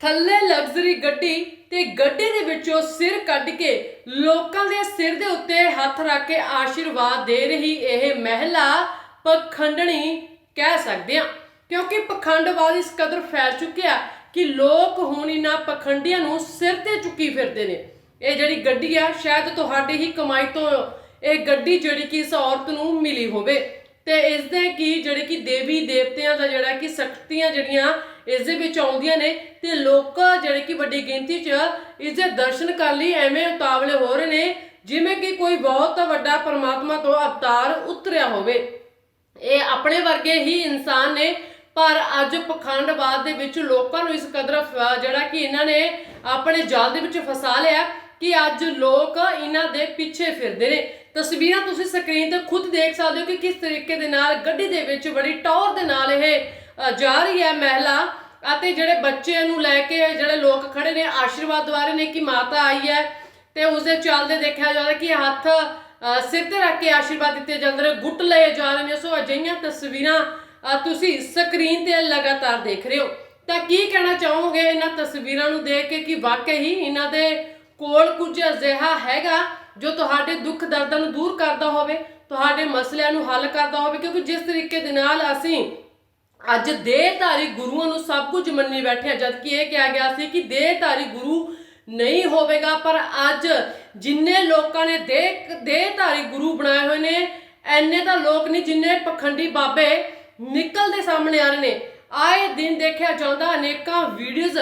ਥੱਲੇ ਲਗਜ਼ਰੀ ਗੱਡੀ ਤੇ ਗੱਡੀ ਦੇ ਵਿੱਚੋਂ ਸਿਰ ਕੱਢ ਕੇ ਲੋਕਾਂ ਦੇ ਸਿਰ ਦੇ ਉੱਤੇ ਹੱਥ ਰੱਖ ਕੇ ਆਸ਼ੀਰਵਾਦ ਦੇ ਰਹੀ ਇਹ ਮਹਿਲਾ ਪਖੰਡਣੀ ਕਹਿ ਸਕਦੇ ਹਾਂ। ਕਿਉਂਕਿ ਪਖੰਡਵਾਦ ਇਸ ਕਦਰ ਫੈਲ ਚੁੱਕਿਆ ਕਿ ਲੋਕ ਹੁਣ ਇਹਨਾਂ ਪਖੰਡੀਆਂ ਨੂੰ ਸਿਰ ਤੇ ਚੁੱਕੀ ਫਿਰਦੇ ਨੇ। ਇਹ ਜਿਹੜੀ ਗੱਡੀ ਆ, ਸ਼ਾਇਦ ਤੁਹਾਡੀ ਹੀ ਕਮਾਈ ਤੋਂ ਇਹ ਗੱਡੀ ਜਿਹੜੀ ਕਿ ਇਸ ਔਰਤ ਨੂੰ ਮਿਲੀ ਹੋਵੇ। ਤੇ ਇਸ ਦੇ ਕੀ ਜਿਹੜੇ ਕਿ ਦੇਵੀ ਦੇਵਤਿਆਂ ਦਾ ਜਿਹੜਾ ਕਿ ਸ਼ਕਤੀਆਂ ਜਿਹੜੀਆਂ ਇਸ ਦੇ ਵਿੱਚ ਆਉਂਦੀਆਂ ਨੇ ਤੇ ਲੋਕ ਜਿਹੜੇ ਕਿ ਵੱਡੀ ਗਿਣਤੀ 'ਚ ਇਸ ਦੇ ਦਰਸ਼ਨ ਕਰਨ ਲਈ, ਐਵੇਂ ਉਤਾਵਲੇ ਹੋ ਰਹੇ ਨੇ, ਜਿਵੇਂ ਕਿ ਕੋਈ ਬਹੁਤ ਵੱਡਾ ਪਰਮਾਤਮਾ ਤੋਂ ਅਵਤਾਰ ਉਤਰਿਆ ਹੋਵੇ। ਇਹ ਆਪਣੇ ਵਰਗੇ ਹੀ ਇਨਸਾਨ ਨੇ, ਪਰ ਅੱਜ ਪਖੰਡਵਾਦ ਦੇ ਵਿੱਚ ਲੋਕਾਂ ਨੂੰ ਇਸ ਕਦਰ, ਜਿਹੜਾ ਕਿ ਇਹਨਾਂ ਨੇ ਆਪਣੇ ਜਾਲ ਦੇ ਵਿੱਚ ਫਸਾ ਲਿਆ ਕਿ ਅੱਜ ਲੋਕ ਇਹਨਾਂ ਦੇ ਪਿੱਛੇ ਫਿਰਦੇ ਨੇ। ਤਸਵੀਰਾਂ ਤੁਸੀਂ ਸਕਰੀਨ ਤੇ ਖੁਦ ਦੇਖ ਸਕਦੇ ਹੋ ਕਿ ਕਿਸ ਤਰੀਕੇ ਦੇ ਨਾਲ ਗੱਡੀ ਦੇ ਵਿੱਚ ਬੜੀ ਟੌਰ ਦੇ ਨਾਲ ਇਹ ਜਾ ਰਹੀ ਹੈ ਮਹਿਲਾ ਅਤੇ ਜਿਹੜੇ ਬੱਚਿਆਂ ਨੂੰ ਲੈ ਕੇ ਜਿਹੜੇ ਲੋਕ ਖੜੇ ਨੇ ਆਸ਼ੀਰਵਾਦ ਦਵਾ ਰਹੇ ਨੇ ਕਿ ਮਾਤਾ ਆਈ ਹੈ ਤੇ ਉਸ ਦੇ ਚੱਲਦੇ ਦੇਖਿਆ ਜਾ ਰਿਹਾ ਕਿ ਹੱਥ ਅ, ਸਿਰ ਤੇ ਰੱਖ ਕੇ ਆਸ਼ੀਰਵਾਦ ਦਿੱਤੇ ਜਾਂਦੇ ਨੇ ਗੁੱਟ ਲਏ ਜਾ ਰਹੇ ਨੇ। ਸੋ ਅਜਿਹੀਆਂ ਤਸਵੀਰਾਂ ਤੁਸੀਂ ਸਕਰੀਨ ਤੇ ਲਗਾਤਾਰ ਦੇਖ ਰਹੇ ਹੋ। ਤਾਂ ਕੀ ਕਹਿਣਾ ਚਾਹੋਗੇ ਇਹਨਾਂ ਤਸਵੀਰਾਂ ਨੂੰ ਦੇਖ ਕੇ ਕਿ ਵਾਕਈ ਹੀ ਇਹਨਾਂ ਦੇ ਕੋਲ ਕੁਝ ਅਜਿਹਾ ਹੈਗਾ ਜੋ ਤੁਹਾਡੇ ਦੁੱਖ ਦਰਦਾਂ ਨੂੰ ਦੂਰ ਕਰਦਾ ਹੋਵੇ, ਤੁਹਾਡੇ ਮਸਲਿਆਂ ਨੂੰ ਹੱਲ ਕਰਦਾ ਹੋਵੇ, ਕਿਉਂਕਿ ਜਿਸ ਤਰੀਕੇ ਦੇ ਨਾਲ ਅਸੀਂ ਅੱਜ ਦੇਹਧਾਰੀ ਗੁਰੂਆਂ ਨੂੰ ਸਭ ਕੁਝ ਮੰਨੀ ਬੈਠੇ ਆ ਜਦ ਕਿ ਇਹ ਕਿਹਾ ਗਿਆ ਸੀ ਕਿ ਦੇਹਧਾਰੀ ਗੁਰੂ ਨਹੀਂ ਹੋਵੇਗਾ, ਪਰ ਅੱਜ ਜਿੰਨੇ ਲੋਕਾਂ ਨੇ ਦੇਹ, ਦੇਹਧਾਰੀ ਗੁਰੂ ਬਣਾਏ ਹੋਏ ਨੇ, ਐਨੇ ਤਾਂ ਲੋਕ ਨਹੀਂ ਜਿੰਨੇ ਪਖੰਡੀ ਬਾਬੇ ਨਿਕਲਦੇ ਸਾਹਮਣੇ ਆ ਰਹੇ ਨੇ। ਆਏ ਦਿਨ ਦੇਖਿਆ ਜਾਂਦਾ, ਅਨੇਕਾਂ ਵੀਡੀਓਜ਼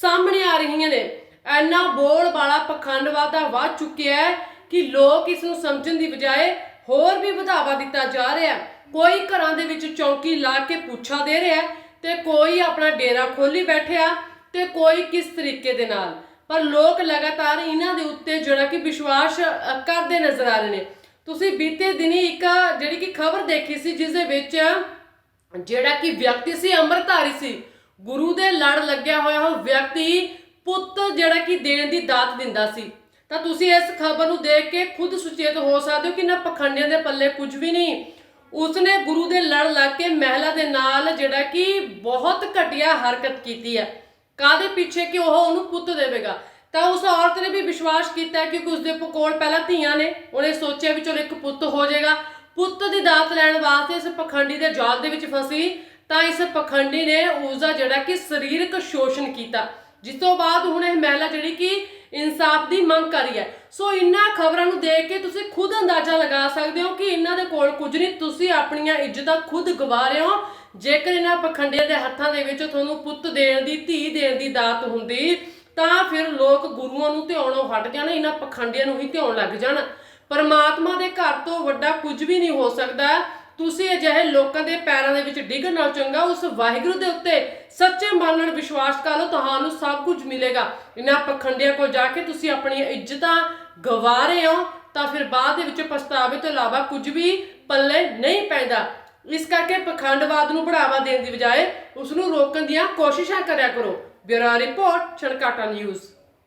ਸਾਹਮਣੇ ਆ ਰਹੀਆਂ ਨੇ। ਐਨਾ ਬੋਲ ਵਾਲਾ ਪਖੰਡਵਾਦ ਦਾ ਵੱਧ ਚੁੱਕਿਆ ਹੈ। ਕਿ ਲੋਕ ਇਸ ਨੂੰ ਸਮਝਣ ਦੀ ਬਜਾਏ ਹੋਰ ਵੀ ਵਧਾਵਾ ਦਿੱਤਾ ਜਾ ਰਿਹਾ ਕੋਈ ਘਰਾਂ ਦੇ ਵਿੱਚ ਚੌਂਕੀ ਲਾ ਕੇ ਪੁੱਛਾ ਦੇ ਰਿਹਾ ਹੈ ਤੇ ਕੋਈ ਆਪਣਾ ਡੇਰਾ ਖੋਲੀ ਬੈਠਿਆ ਤੇ ਕੋਈ ਕਿਸ ਤਰੀਕੇ ਦੇ ਨਾਲ। ਪਰ ਲੋਕ ਲਗਾਤਾਰ ਇਹਨਾਂ ਦੇ ਉੱਤੇ ਜਿਹੜਾ ਕਿ ਵਿਸ਼ਵਾਸ ਕਰਦੇ ਨਜ਼ਰ ਆ ਰਹੇ ਨੇ। ਤੁਸੀਂ ਬੀਤੇ ਦਿਨੀ ਇੱਕ ਜਿਹੜੀ ਕਿ ਖਬਰ ਦੇਖੀ ਸੀ, ਜਿਸ ਦੇ ਵਿੱਚ ਜਿਹੜਾ ਕਿ ਵਿਅਕਤੀ ਸੀ, ਅੰਮ੍ਰਿਤਧਾਰੀ ਸੀ, ਗੁਰੂ ਦੇ ਲੜ ਲੱਗਿਆ ਹੋਇਆ, ਉਹ ਵਿਅਕਤੀ ਪੁੱਤ ਜਿਹੜਾ ਕਿ ਦੇਣ ਦੀ ਦਾਤ ਦਿੰਦਾ ਸੀ। ਤਾਂ ਤੁਸੀਂ ਇਸ ਖਬਰ ਨੂੰ ਦੇਖ ਕੇ ਖੁਦ ਸੁਚੇਤ ਹੋ ਸਕਦੇ ਹੋ ਕਿ ਨਾ ਪਖੰਡਿਆਂ ਦੇ ਪੱਲੇ ਕੁਝ ਵੀ ਨਹੀਂ। ਉਸਨੇ ਗੁਰੂ ਦੇ ਲੜ ਲੱਗ ਕੇ ਮਹਿਲਾ ਦੇ ਨਾਲ ਜਿਹੜਾ ਕਿ ਬਹੁਤ ਘਟੀਆ ਹਰਕਤ ਕੀਤੀ ਹੈ। ਕਾਦੇ ਪਿੱਛੇ ਕਿ ਉਹ ਉਹਨੂੰ ਪੁੱਤ ਦੇਵੇਗਾ? ਤਾਂ ਉਸ ਔਰਤ ਨੇ ਵੀ ਵਿਸ਼ਵਾਸ ਕੀਤਾ ਕਿ ਉਸਦੇ ਕੋਲ ਪਹਿਲਾਂ ਧੀਆਂ ਨੇ। ਉਹਨੇ ਸੋਚਿਆ ਵੀ ਚਲੋ ਇੱਕ ਪੁੱਤ ਹੋ ਜਾਏਗਾ। ਪੁੱਤ ਦੀ ਦਾਤ ਲੈਣ ਵਾਸਤੇ ਇਸ ਪਖੰਡੀ ਦੇ ਜਾਲ ਦੇ ਵਿੱਚ ਫਸੀ। ਤਾਂ ਇਸ ਪਖੰਡੀ ਨੇ ਉਸ ਦਾ ਜਿਹੜਾ ਕਿ ਸਰੀਰਕ ਸ਼ੋਸ਼ਣ ਕੀਤਾ। ਜਿਸ ਤੋਂ ਬਾਅਦ ਹੁਣ ਇਹ ਮਹਿਲਾ ਜਿਹੜੀ ਕਿ ਇਨਸਾਫ ਦੀ ਮੰਗ ਕਰੀ ਹੈ। ਸੋ ਇਨ੍ਹਾਂ ਖਬਰਾਂ ਨੂੰ ਦੇਖ ਕੇ ਤੁਸੀਂ ਖੁਦ ਅੰਦਾਜ਼ਾ ਲਗਾ ਸਕਦੇ ਹੋ ਕਿ ਇਹਨਾਂ ਦੇ ਕੋਲ ਕੁਝ ਨਹੀਂ, ਤੁਸੀਂ ਆਪਣੀਆਂ ਇੱਜ਼ਤਾਂ ਖੁਦ ਗਵਾ ਰਹੇ ਹੋ। ਜੇਕਰ ਇਹਨਾਂ ਪਖੰਡੀਆਂ ਦੇ ਹੱਥਾਂ ਦੇ ਵਿੱਚ ਤੁਹਾਨੂੰ ਪੁੱਤ ਦੇਣ ਦੀ, ਧੀ ਦੇਣ ਦੀ ਦਾਤ ਹੁੰਦੀ, ਤਾਂ ਫਿਰ ਲੋਕ ਗੁਰੂਆਂ ਨੂੰ ਧਿਆਉਣੋਂ ਹਟ ਜਾਣ ਇਹਨਾਂ ਪਖੰਡੀਆਂ ਨੂੰ ਹੀ ਧਿਆਉਣ ਲੱਗ ਜਾਣ। ਪਰਮਾਤਮਾ ਦੇ ਘਰ ਤੋਂ ਵੱਡਾ ਕੁਝ ਵੀ ਨਹੀਂ ਹੋ ਸਕਦਾ। ਤੁਸੀਂ ਅਜਿਹੇ ਲੋਕਾਂ ਦੇ ਪੈਰਾਂ ਦੇ ਵਿੱਚ ਡਿੱਗਣ ਨਾਲ ਚੰਗਾ, ਉਸ ਵਾਹਿਗੁਰੂ ਦੇ ਉੱਤੇ ਸੱਚੇ ਮਨ ਨਾਲ ਵਿਸ਼ਵਾਸ ਕਰ ਲਓ, ਤੁਹਾਨੂੰ ਸਭ ਕੁਝ ਮਿਲੇਗਾ। ਇਹਨਾਂ ਪਖੰਡੀਆਂ ਕੋਲ ਜਾ ਕੇ ਤੁਸੀਂ ਆਪਣੀਆਂ ਇੱਜ਼ਤਾਂ ਗਵਾ ਰਹੇ ਹੋ, ਤਾਂ ਫਿਰ ਬਾਅਦ ਦੇ ਵਿੱਚ ਪਛਤਾਵੇ ਤੋਂ ਇਲਾਵਾ ਕੁਝ ਵੀ ਪੱਲੇ ਨਹੀਂ ਪੈਂਦਾ। ਇਸ ਕਰਕੇ ਪਖੰਡਵਾਦ ਨੂੰ ਬੜਾਵਾ ਦੇਣ ਦੀ ਬਜਾਏ ਉਸ ਨੂੰ ਰੋਕਣ ਦੀਆਂ ਕੋਸ਼ਿਸ਼ਾਂ ਕਰਿਆ ਕਰੋ। Bureau report, Chhankata news.